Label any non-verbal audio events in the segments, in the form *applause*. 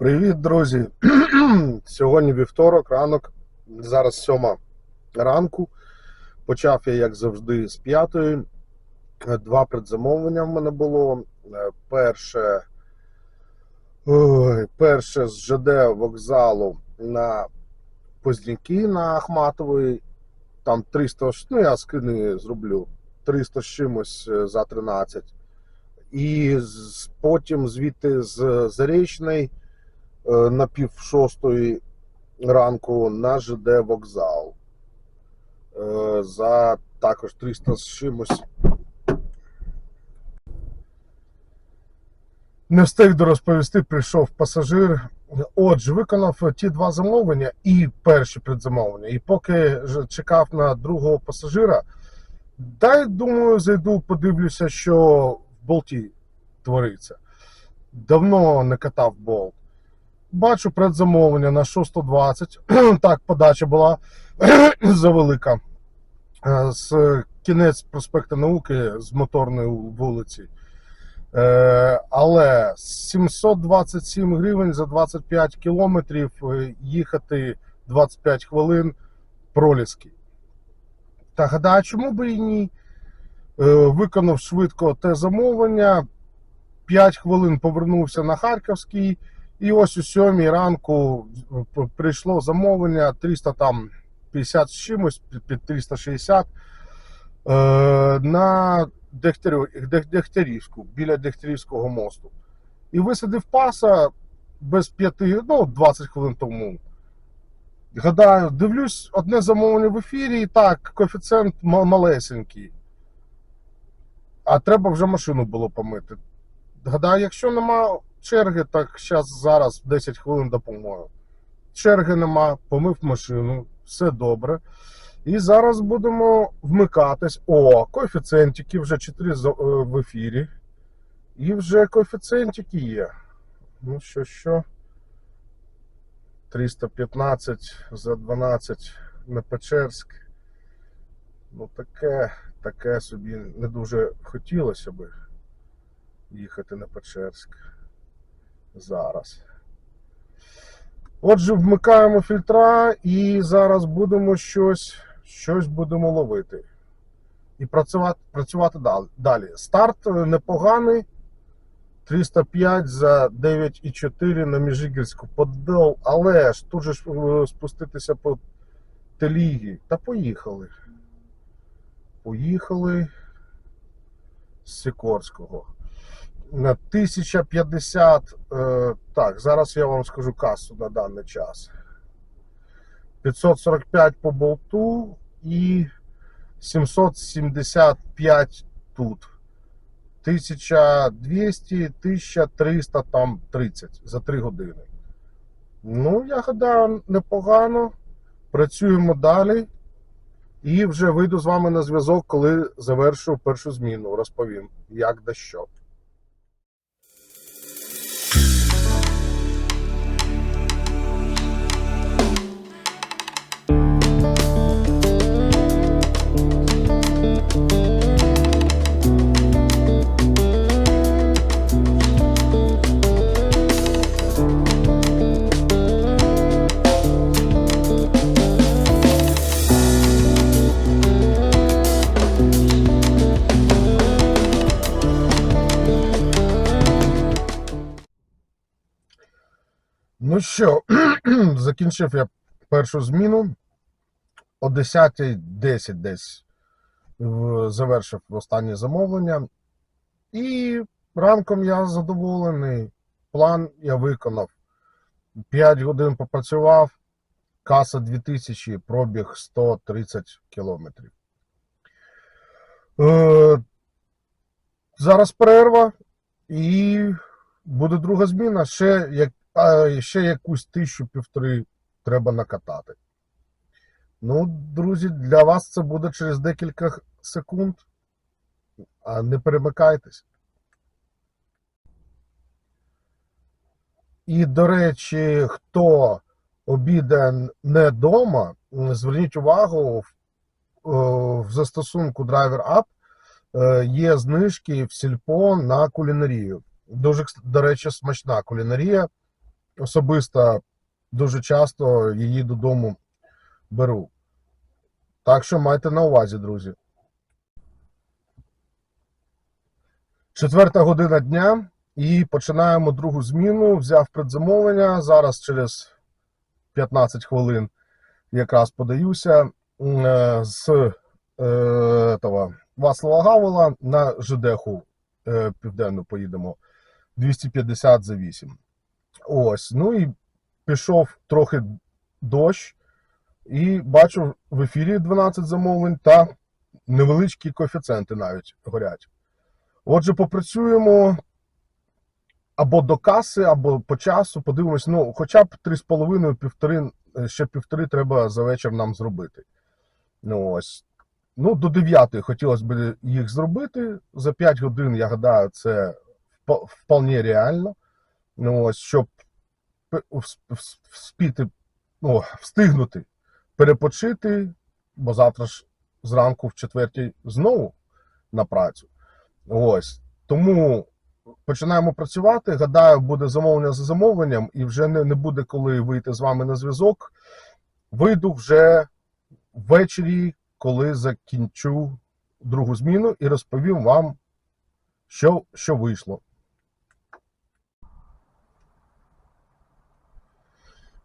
Привіт, друзі! *clears throat* Сьогодні вівторок, ранок. Зараз сьома ранку. Почав я, як завжди, з п'ятої. Два предзамовлення в мене було. Е, Перше, ой, перше з ЖД вокзалу на Позняки на Ахматової. Там 300, ну я скини зроблю. 300 з чимось е, за 13. І потім звідти з Зарічної е, на пів шостої ранку на ЖД вокзал. Е, За також 300 з чимось. Не встиг дорозповісти, прийшов пасажир. Отже, виконав ті два замовлення і перші предзамовлення. І поки чекав на другого пасажира, дай думаю, зайду, подивлюся, що в болті твориться. Давно не катав болт. Бачу предзамовлення на 620. *clears throat* так, подача була *clears throat* завелика. Е, З кінець проспекту науки з моторної вулиці. Е, але 727 гривень за 25 кілометрів е, їхати 25 хвилин проліски. Та гадаю, чому би і ні? Виконав швидко те замовлення. 5 хвилин повернувся на Харківський. І ось у сьомій ранку прийшло замовлення 350 з чимось, під- під 360 е, на Дегтярівську, біля Дегтярівського мосту. І висадив паса без п'яти, ну, 20 хвилин тому. Гадаю, дивлюсь одне замовлення в ефірі, і так, коефіцієнт малесенький. А треба вже машину було помити. Гадаю, якщо нема черги, так зараз зараз 10 хвилин допомогу. Черги нема, помив машину, все добре. І зараз будемо вмикатись. О, коефіцієнтики вже 4 е, в ефірі. І вже коефіцієнтики є. Ну що, що? 315 за 12 на Печерськ. Ну, таке, таке собі не дуже хотілося би їхати на Печерськ зараз. Отже, вмикаємо фільтра і зараз будемо щось, щось будемо ловити. І працювати, працювати далі. Старт е, непоганий. 305 за 9,4 на Міжигірську подол, але ж тут же е, спуститися по телігі. Та поїхали. Поїхали з Сікорського. На 1050. Е, так, зараз я вам скажу касу на даний час. 545 по болту і 775 тут. 1200, 1300, там 30 за 3 години. Ну, я гадаю, непогано. Працюємо далі. І вже вийду з вами на зв'язок, коли завершу першу зміну. Розповім, як да що. Ну що, *clears throat* закінчив я першу зміну. О 10.10 десь завершив останнє замовлення. І ранком я задоволений. План я виконав. 5 годин попрацював, каса 2000, пробіг 130 кілометрів. Е, зараз перерва і буде друга зміна. Ще, як, а, ще якусь тисячу півтори треба накатати. Ну, друзі, для вас це буде через декілька секунд. А не перемикайтесь. І, до речі, хто обіде не вдома, зверніть увагу, в, застосунку Driver App е, є знижки в сільпо на кулінарію. Дуже, до речі, смачна кулінарія. Особисто дуже часто її додому беру. Так що майте на увазі, друзі. Четверта година дня і починаємо другу зміну. Взяв предзамовлення. Зараз через 15 хвилин якраз подаюся е, з е, того, Васлава Гавела на ЖДХу е, південну поїдемо 250 за 8. Ось. Ну і пішов трохи дощ, і бачу в ефірі 12 замовлень та невеличкі коефіцієнти навіть горять. Отже, попрацюємо або до каси, або по часу. Подивимось, ну, хоча б 3,5, півтори, е, ще півтори треба за вечір нам зробити. Ну, ось. Ну, до 9 хотілося б їх зробити. За 5 годин, я гадаю, це впо- вполне реально. Ну, ось, щоб вспіти, ну, встигнути перепочити, бо завтра ж зранку в четвертій знову на працю. Ось. Тому починаємо працювати. Гадаю, буде замовлення за замовленням, і вже не, не буде коли вийти з вами на зв'язок. Вийду вже ввечері, коли закінчу другу зміну, і розповім вам, що, що вийшло.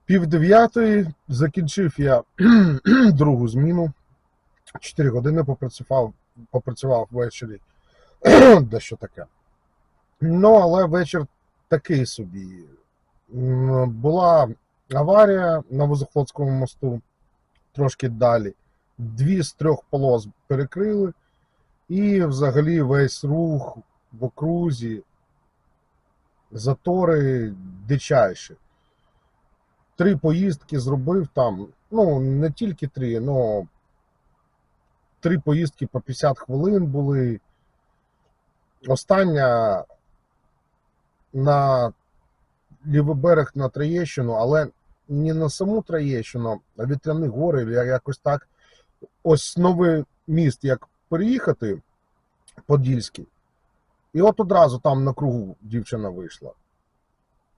Пів дев'ятої закінчив я *clears throat* другу зміну. Чотири години попрацював, попрацював ввечері. *clears throat* Дещо таке. Ну, але вечір такий собі. Була аварія на Возохлодському мосту трошки далі. Дві з трьох полос перекрили, і взагалі весь рух в окрузі, затори дичайші. Три поїздки зробив там. Ну, не тільки три, але три поїздки по 50 хвилин були. Остання на лівий берег на Троєщину, але не на саму Троєщину, а Вітряні гори, якось так. Ось новий міст, як переїхати, Подільський. І от одразу там на кругу дівчина вийшла.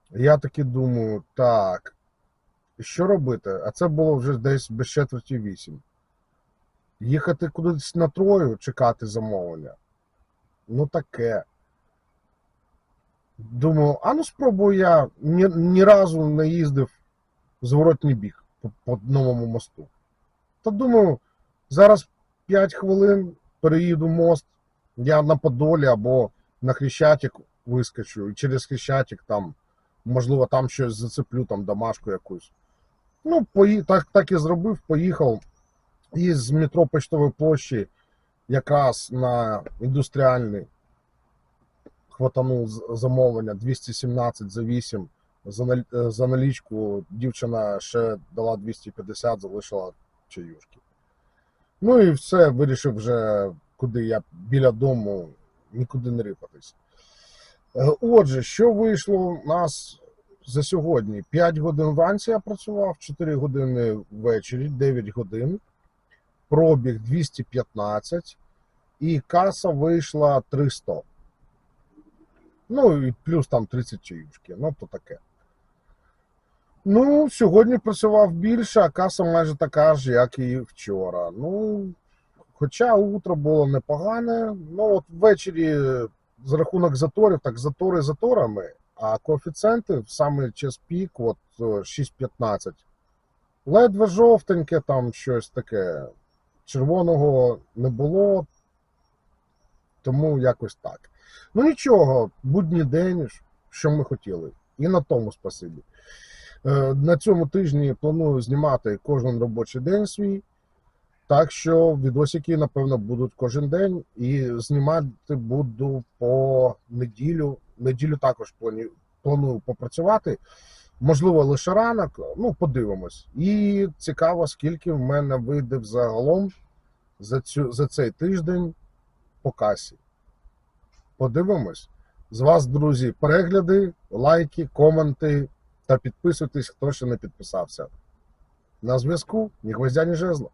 Я таки думаю, так, що робити? А це було вже десь без четверті вісім. Їхати кудись на Трою, чекати замовлення. Ну таке. Думаю, а ну спробую я ні, ні разу не їздив зворотній біг по, по новому мосту. Та думаю, зараз 5 хвилин переїду мост, я на Подолі або на Хрещатик вискочу, і через Хрещатик там, можливо, там щось зацеплю, там домашку якусь. Ну, пої... так, так і зробив, поїхав. І з метро Почтової площі якраз на індустріальний хватанув замовлення 217 за 8 за, наль- е, за налічку дівчина ще дала 250, залишила чаюшки. Ну і все, вирішив вже, куди я біля дому нікуди не рипатись. Е, Отже, що вийшло у нас за сьогодні? 5 годин вранці я працював, 4 години ввечері, 9 годин, пробіг 215 і каса вийшла 300. Ну і плюс там 30 чаюшки, ну то таке. Ну, сьогодні працював більше, а каса майже така ж, як і вчора. Ну, хоча утро було непогане, ну от ввечері за рахунок заторів, так затори заторами, а коефіцієнти саме час пік, от е, 6.15. Ледве жовтеньке, там щось таке. Червоного не було, тому якось так. Ну нічого, будній день, що ми хотіли. І на тому спасибі. Е, На цьому тижні планую знімати кожен робочий день свій. Так що відосики, напевно, будуть кожен день. І знімати буду по неділю. Неділю також планую, попрацювати. Можливо, лише ранок, ну, подивимось. І цікаво, скільки в мене вийде взагалом за, цю, за цей тиждень по касі. Подивимось. З вас, друзі, перегляди, лайки, коменти та підписуйтесь, хто ще не підписався. На зв'язку ні гвоздя, ні жезла.